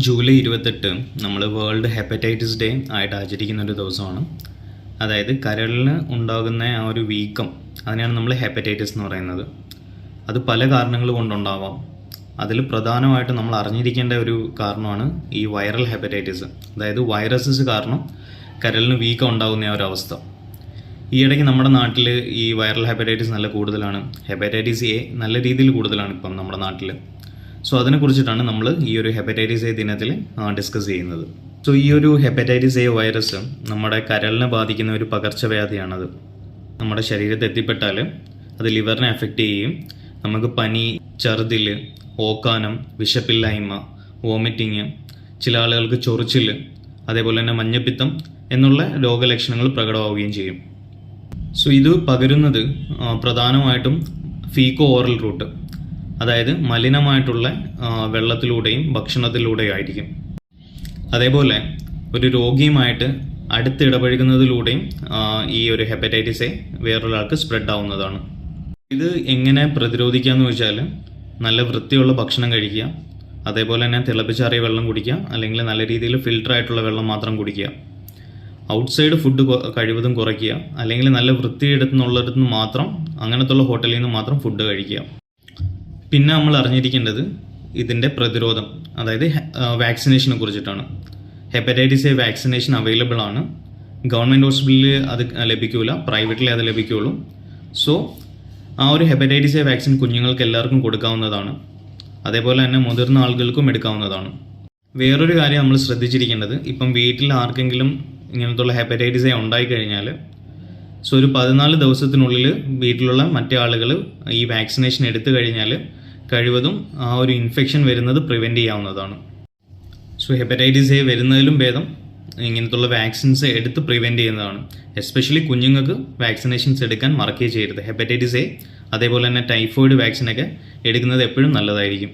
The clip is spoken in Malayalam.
ജൂലൈ ഇരുപത്തെട്ട് നമ്മൾ വേൾഡ് ഹെപ്പറ്റൈറ്റിസ് ഡേ ആയിട്ട് ആചരിക്കുന്ന ഒരു ദിവസമാണ്. അതായത് കരളിന് ഉണ്ടാകുന്ന ആ ഒരു വീക്കം അതിനെയാണ് നമ്മൾ ഹെപ്പറ്റൈറ്റിസ് എന്ന് പറയുന്നത്. അത് പല കാരണങ്ങൾ കൊണ്ടുണ്ടാവാം. അതിൽ പ്രധാനമായിട്ട് നമ്മൾ അറിഞ്ഞിരിക്കേണ്ട ഒരു കാരണമാണ് ഈ വൈറൽ ഹെപ്പറ്റൈറ്റിസ് അതായത് വൈറസസ് കാരണം കരളിന് വീക്കം ഉണ്ടാകുന്ന ആ ഒരു അവസ്ഥ. ഈ ഇടയ്ക്ക് നമ്മുടെ നാട്ടിൽ ഈ വൈറൽ ഹെപ്പറ്റൈറ്റിസ് നല്ല കൂടുതലാണ്. ഹെപ്പറ്റൈറ്റിസ് എ നല്ല രീതിയിൽ കൂടുതലാണ് ഇപ്പം നമ്മുടെ നാട്ടിൽ സോ അതിനെക്കുറിച്ചിട്ടാണ് നമ്മൾ ഈ ഒരു ഹെപ്പറ്റൈറ്റിസ് എ ദിനത്തിൽ ഡിസ്കസ് ചെയ്യുന്നത്. സോ ഈ ഒരു ഹെപ്പറ്റൈറ്റിസ് എ വൈറസ് നമ്മുടെ കരളിനെ ബാധിക്കുന്ന ഒരു പകർച്ചവ്യാധിയാണത്. നമ്മുടെ ശരീരത്തിൽ എത്തിപ്പെട്ടാൽ അത് ലിവറിനെ എഫക്റ്റ് ചെയ്യും നമുക്ക് പനി ഛർദിൽ ഓക്കാനം വിശപ്പില്ലായ്മ വോമിറ്റിങ് ചില ആളുകൾക്ക് ചൊറിച്ചിൽ അതേപോലെ തന്നെ മഞ്ഞപ്പിത്തം എന്നുള്ള രോഗലക്ഷണങ്ങൾ പ്രകടമാവുകയും ചെയ്യും. സോ ഇത് പകരുന്നത് പ്രധാനമായിട്ടും ഫീക്കോ ഓറൽ റൂട്ട് അതായത് മലിനമായിട്ടുള്ള വെള്ളത്തിലൂടെയും ഭക്ഷണത്തിലൂടെയും ആയിരിക്കും. അതേപോലെ ഒരു രോഗിയുമായിട്ട് അടുത്ത് ഇടപഴകുന്നതിലൂടെയും ഈ ഒരു ഹെപ്പറ്റൈറ്റിസ് എ വേറൊരാൾക്ക് സ്പ്രെഡ് ആവുന്നതാണ് ഇത് എങ്ങനെ പ്രതിരോധിക്കാന്ന് വെച്ചാൽ നല്ല വൃത്തിയുള്ള ഭക്ഷണം കഴിക്കുക അതേപോലെ തന്നെ തിളപ്പിച്ചാറിയ വെള്ളം കുടിക്കുക അല്ലെങ്കിൽ നല്ല രീതിയിൽ ഫിൽട്ടർ ആയിട്ടുള്ള വെള്ളം മാത്രം കുടിക്കുക ഔട്ട്സൈഡ് ഫുഡ് കഴിവതും കുറയ്ക്കുക അല്ലെങ്കിൽ നല്ല വൃത്തിയെടുത്തുന്നുള്ളിടത്ത് നിന്ന് മാത്രം അങ്ങനത്തുള്ള ഹോട്ടലിൽ നിന്ന് മാത്രം ഫുഡ് കഴിക്കുക. പിന്നെ നമ്മൾ അറിഞ്ഞിരിക്കേണ്ടത് ഇതിന്റെ പ്രതിരോധം അതായത് വാക്സിനേഷനെ കുറിച്ചിട്ടാണ്. ഹെപ്പറ്റൈറ്റിസ് എ വാക്സിനേഷൻ അവൈലബിൾ ആണ്. ഗവൺമെന്റ് ഹോസ്പിറ്റലിൽ അത് ലഭിക്കൂല പ്രൈവറ്റിലേ അത് ലഭിക്കുകയുള്ളൂ സോ ആ ഒരു ഹെപ്പറ്റൈറ്റിസ് എ വാക്സിൻ കുഞ്ഞുങ്ങൾക്ക് എല്ലാവർക്കും കൊടുക്കാവുന്നതാണ്. അതേപോലെ തന്നെ മുതിർന്ന ആളുകൾക്കും എടുക്കാവുന്നതാണ്. വേറൊരു കാര്യം നമ്മൾ ശ്രദ്ധിച്ചിരിക്കേണ്ടത് ഇപ്പം വീട്ടിൽ ആർക്കെങ്കിലും ഇങ്ങനത്തുള്ള ഹെപ്പറ്റൈറ്റിസ് എ ഉണ്ടായിക്കഴിഞ്ഞാൽ സോ ഒരു പതിനാല് ദിവസത്തിനുള്ളിൽ വീട്ടിലുള്ള മറ്റേ ആളുകൾ ഈ വാക്സിനേഷൻ എടുത്തു കഴിഞ്ഞാൽ കഴിവതും ആ ഒരു ഇൻഫെക്ഷൻ വരുന്നത് പ്രിവെന്റ് ചെയ്യാവുന്നതാണ്. സോ ഹെപ്പറ്റൈറ്റിസ് എ വരുന്നതിലും ഭേദം ഇങ്ങനത്തുള്ള വാക്സിൻസ് എടുത്ത് പ്രിവെന്റ് ചെയ്യുന്നതാണ്. എസ്പെഷ്യലി കുഞ്ഞുങ്ങൾക്ക് വാക്സിനേഷൻസ് എടുക്കാൻ മറക്കുകയും ചെയ്യരുത്. ഹെപ്പറ്റൈറ്റിസ് എ അതേപോലെ തന്നെ ടൈഫോയിഡ് വാക്സിനൊക്കെ എടുക്കുന്നത് എപ്പോഴും നല്ലതായിരിക്കും.